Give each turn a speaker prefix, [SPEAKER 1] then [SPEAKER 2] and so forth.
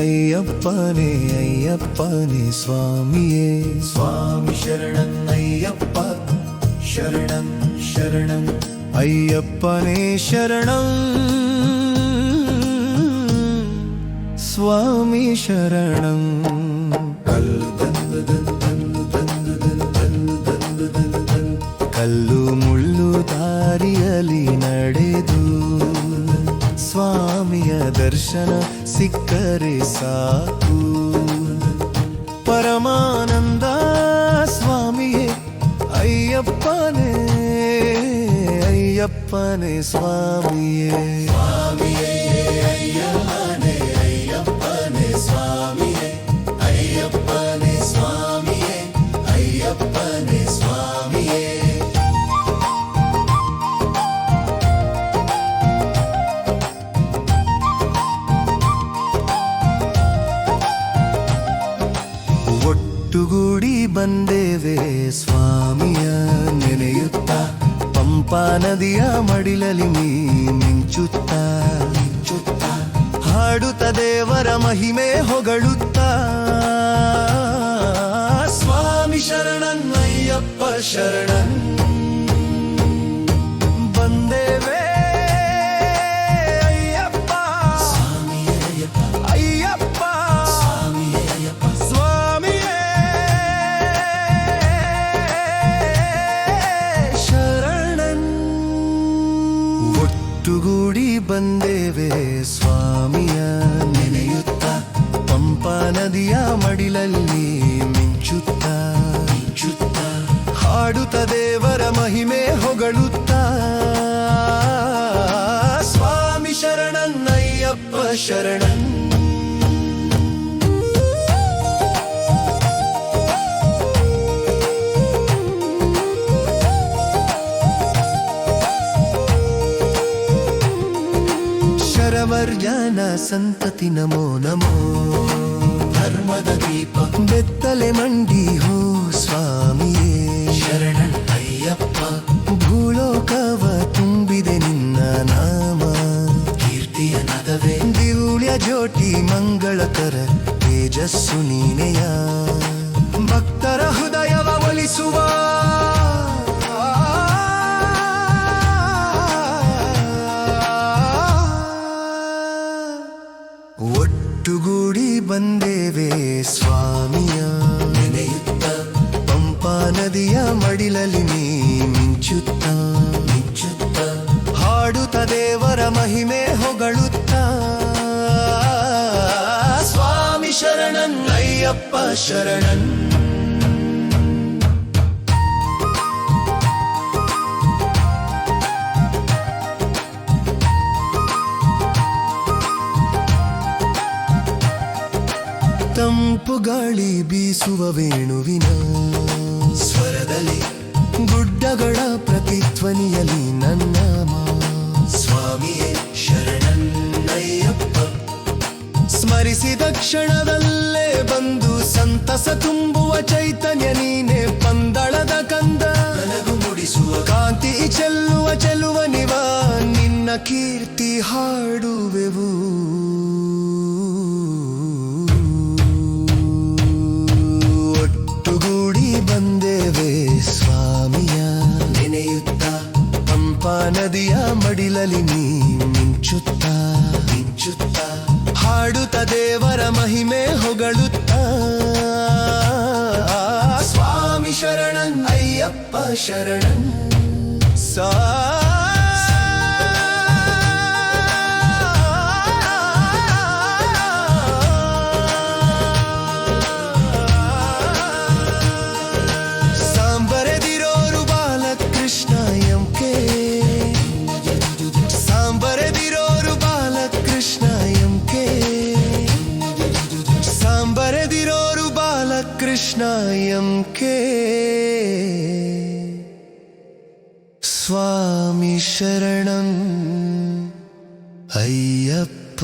[SPEAKER 1] ಅಯ್ಯಪ್ಪನೇ ಅಯ್ಯಪ್ಪನೇ ಸ್ವಾಮಿಯೇ ಸ್ವಾಮಿ ಶರಣಂ ಅಯ್ಯಪ್ಪ ಶರಣಂ ಶರಣಂ ಅಯ್ಯಪ್ಪನೇ ಶರಣಂ ಸ್ವಾಮಿ ಶರಣಂ ಕಲ್ಲು ಮುಳ್ಳು ದಾರಿಯಲಿ ನಡೆದು ಸ್ವಾಮಿಯ ದರ್ಶನ ಸಿಕ್ಕರೆ ಸಾಕು ಪರಮಾನಂದ ಸ್ವಾಮಿಯೇ ಅಯ್ಯಪ್ಪನೇ ಅಯ್ಯಪ್ಪನೇ ಸ್ವಾಮಿಯೇ ಒಟ್ಟುಗೂಡಿ ಬಂದೇವೆ ಸ್ವಾಮಿಯ ನೆನೆಯುತ್ತ. ಪಂಪಾ ನದಿಯ ಮಡಿಲಲಿ ಮಿಂಚುತ್ತ ಮಿಂಚುತ್ತ. ಹಾಡುತ್ತ ದೇವರ ಮಹಿಮೆ ಹೊಗಳುತ್ತ. ಸ್ವಾಮಿ ಶರಣನ್ ಶರಣನ್ ಒಟ್ಟುಗೂಡಿ ಬಂದೇವೆ ಸ್ವಾಮಿಯ ನೆನೆಯುತ್ತ. ಪಂಪಾ ನದಿಯ ಮಡಿಲಲ್ಲಿ ಮಿಂಚುತ್ತ. ಮಿಂಚುತ್ತ. ಹಾಡುತ್ತ ದೇವರ ಮಹಿಮೆ ಹೊಗಳುತ್ತ. ಸ್ವಾಮಿ ಶರಣನ್ನಯ್ಯಪ್ಪ ಶರಣನ್ನ ಶರಣನ್ ಶರವರ್ಯಾನ ಸಂತತಿ ನಮೋ ನಮೋ. ಧರ್ಮದ ದೀಪ. ಬೆತ್ತಲೆ ಮಂಡಿ ಹೋ ಸ್ವಾಮಿಯೇ. ಶರಣ ಅಯ್ಯಪ್ಪ. ಭೂಲೋಕವ ತುಂಬಿದೆ ನಿನ್ನ ನಾಮ. ಕೀರ್ತಿಯ ನದವೇ. ದಿವ್ಯ ಜ್ಯೋತಿ ಮಂಗಳಕರ ತೇಜಸ್ಸು ನೀನೆಯ. ಭಕ್ತರ ಹೃದಯವ ಒಲಿಸುವ ಬಂದೇವೆ ಸ್ವಾಮಿಯ ನೆನೆಯುತ್ತ. ಪಂಪಾ ನದಿಯ ಮಡಿಲಲಿ ನೀ ಮಿಂಚುತ್ತ. ಮಿಂಚುತ್ತ. ಹಾಡುತ್ತ ದೇವರ ಮಹಿಮೆ ಹೊಗಳುತ್ತ. ಸ್ವಾಮಿ ಶರಣನ್ ಅಯ್ಯಪ್ಪ ಶರಣನ್. ತಂಪು ಗಾಳಿ ಬೀಸುವ ವೇಣುವಿನ ಸ್ವರದಲ್ಲಿ ಗುಡ್ಡಗಳ ಪ್ರತಿಧ್ವನಿಯಲಿ ನನ್ನ ಸ್ವಾಮಿಯೇ ಶರಣನ್ನಯ್ಯಪ್ಪ ಸ್ಮರಿಸಿದ ಕ್ಷಣದಲ್ಲೇ ಬಂದು ಸಂತಸ ತುಂಬುವ ಚೈತನ್ಯ ನೀನೆ ಪಂದಳದ ಕಂದ. ಮುಡಿಸುವ ಕಾಂತಿ ಚೆಲ್ಲುವ ಚೆಲುವ ನಿವ ನಿನ್ನ ಕೀರ್ತಿ ಹಾಡುವೆವು. ಪಂಪಾ ನದಿಯ ಮಡಿಲಲಿ ನೀ ಮಿಂಚುತ್ತ? ಮಿಂಚುತ್ತ? ಹಾಡುತ್ತ ದೇವರ ಮಹಿಮೆ ಹೊಗಳುತ್ತ? ಸ್ವಾಮಿ ಶರಣನ್ ಅಯ್ಯಪ್ಪ ಶರಣನ್ ಸಾ ಬಾಲಕೃಷ್ಣ ಎಂ ಕೆ ಸ್ವಾಮಿ ಶರಣಂ ಅಯ್ಯಪ್ಪ